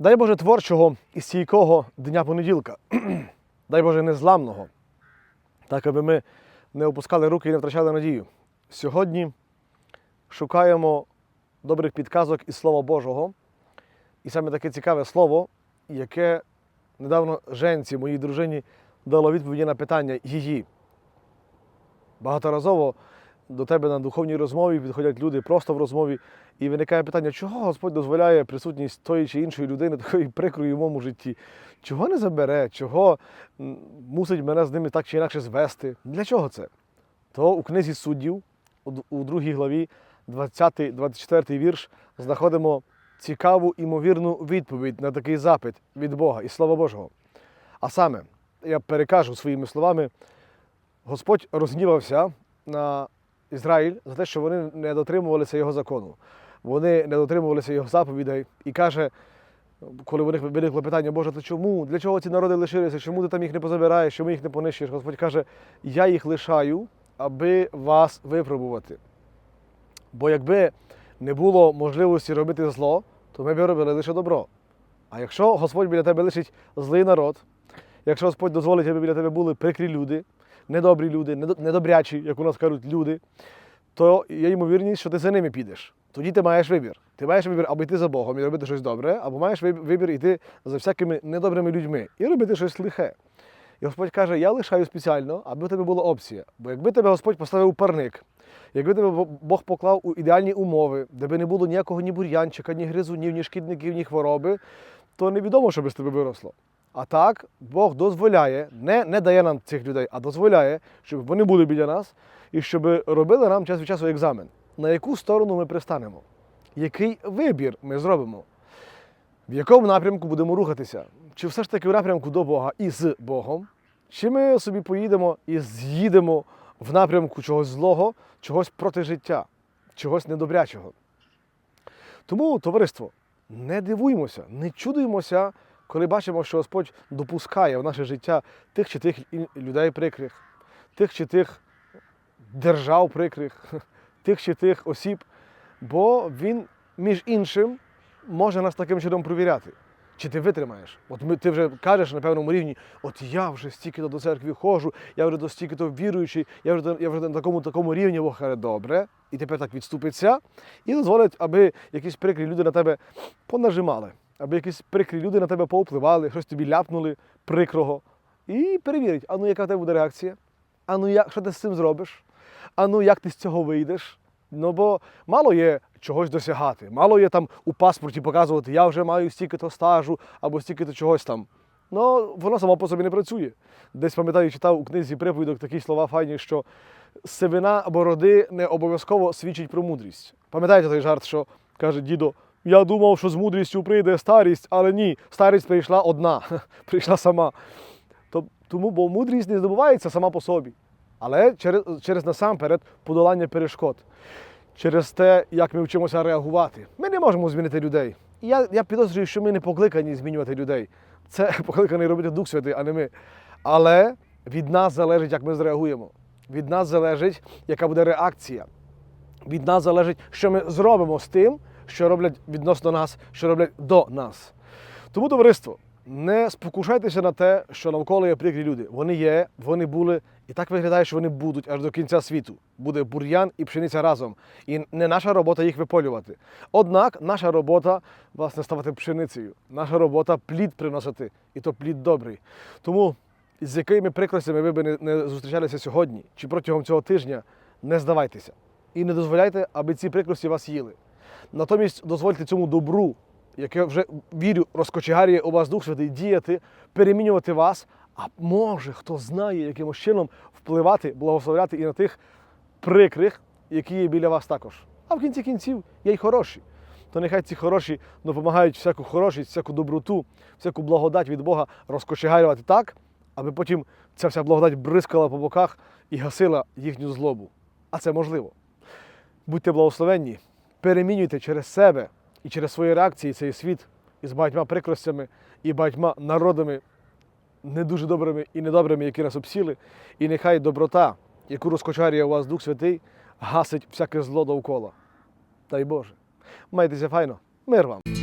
Дай Боже творчого і стійкого дня понеділка. Дай Боже незламного. Так, аби ми не опускали руки і не втрачали надію. Сьогодні шукаємо добрих підказок із Слова Божого. І саме таке цікаве слово, яке недавно женці, моїй дружині, дало відповіді на питання її. Багаторазово до тебе на духовній розмові підходять люди просто в розмові, і виникає питання, чого Господь дозволяє присутність тої чи іншої людини, такої прикрої в моєму житті? Чого не забере? Чого мусить мене з ними так чи інакше звести? Для чого це? То у книзі суддів, у другій главі, 20-24 вірш, знаходимо цікаву імовірну відповідь на такий запит від Бога і Слова Божого. А саме, я перекажу своїми словами, Господь розгнівався на Ізраїль за те, що вони не дотримувалися його закону. Вони не дотримувалися його заповідей і каже, коли у них виникло питання, Боже, то чому? Для чого ці народи лишилися? Чому ти там їх не позабираєш? Чому їх не понищуєш? Господь каже, я їх лишаю, аби вас випробувати. Бо якби не було можливості робити зло, то ми б робили лише добро. А якщо Господь біля тебе лишить злий народ, якщо Господь дозволить, аби біля тебе були прикрі люди, недобрі люди, недобрячі, як у нас кажуть, люди, то є ймовірність, що ти за ними підеш. Тоді ти маєш вибір. Ти маєш вибір або йти за Богом і робити щось добре, або маєш вибір йти за всякими недобрими людьми і робити щось лихе. І Господь каже: я лишаю спеціально, аби у тебе була опція. Бо якби тебе Господь поставив у парник, якби тебе Бог поклав у ідеальні умови, де би не було ніякого ні бур'янчика, ні гризунів, ні шкідників, ні хвороби, то невідомо, що би з тебе виросло. А так, Бог дозволяє, не, не дає нам цих людей, а дозволяє, щоб вони були біля нас і щоб робили нам час від часу екзамен. На яку сторону ми пристанемо? Який вибір ми зробимо? В якому напрямку будемо рухатися? Чи все ж таки в напрямку до Бога і з Богом? Чи ми собі поїдемо і з'їдемо в напрямку чогось злого, чогось проти життя, чогось недобрячого? Тому, товариство, не дивуймося, не чудуймося, коли бачимо, що Господь допускає в наше життя тих чи тих людей прикрих, тих чи тих держав прикрих, тих чи тих осіб, бо Він, між іншим, може нас таким чином провіряти. Чи ти витримаєш? От ми, ти вже кажеш на певному рівні, от я вже стільки до церкви ходжу, я вже до стільки то віруючий, я вже, я вже на такому такому рівні Бог каже, добре, і тепер так відступиться, і дозволить, аби якісь прикрі люди на тебе понажимали, аби якісь прикрі люди на тебе повпливали, щось тобі ляпнули прикрого. І перевірить, а ну яка в тебе буде реакція? А ну як, що ти з цим зробиш? А ну як ти з цього вийдеш? Ну бо мало є чогось досягати, мало є там у паспорті показувати, я вже маю стільки-то стажу або стільки-то чогось там. Ну, воно само по собі не працює. Десь пам'ятаю, читав у книзі приповідок такі слова файні, що сивина бороди не обов'язково свідчить про мудрість. Пам'ятаєте той жарт, що каже дідо, я думав, що з мудрістю прийде старість, але ні, старість прийшла одна, прийшла сама. Тому, бо мудрість не здобувається сама по собі, але через, через насамперед подолання перешкод, через те, як ми вчимося реагувати. Ми не можемо змінити людей. І я, я підозрюю, що ми не покликані змінювати людей. Це покликаний робити Дух Святий, а не ми. Але від нас залежить, як ми зреагуємо. Від нас залежить, яка буде реакція. Від нас залежить, що ми зробимо з тим, що роблять відносно нас, що роблять до нас. Тому, товариство, не спокушайтеся на те, що навколо є прикрі люди. Вони є, вони були, і так виглядає, що вони будуть аж до кінця світу. Буде бур'ян і пшениця разом. І не наша робота їх виполювати. Однак наша робота, власне, ставати пшеницею. Наша робота плід приносити, і то плід добрий. Тому з якими прикростями ви б не, не зустрічалися сьогодні чи протягом цього тижня, не здавайтеся. І не дозволяйте, аби ці прикрості вас їли. Натомість дозвольте цьому добру, яке вже вірю, розкочегарює у вас Дух Святий, діяти, перемінювати вас, а може, хто знає, якимось чином впливати, благословляти і на тих прикрих, які є біля вас також. А в кінці кінців є й хороші. То нехай ці хороші допомагають всяку хорошість, всяку доброту, всяку благодать від Бога розкочегарювати так, аби потім ця вся благодать бризкала по боках і гасила їхню злобу. А це можливо. Будьте благословенні, перемінюйте через себе і через свої реакції цей світ із багатьма прикростями і багатьма народами не дуже добрими і недобрими, які нас обсіли. І нехай доброта, яку розкочарює у вас Дух Святий, гасить всяке зло довкола. Дай Боже. Майтеся файно. Мир вам!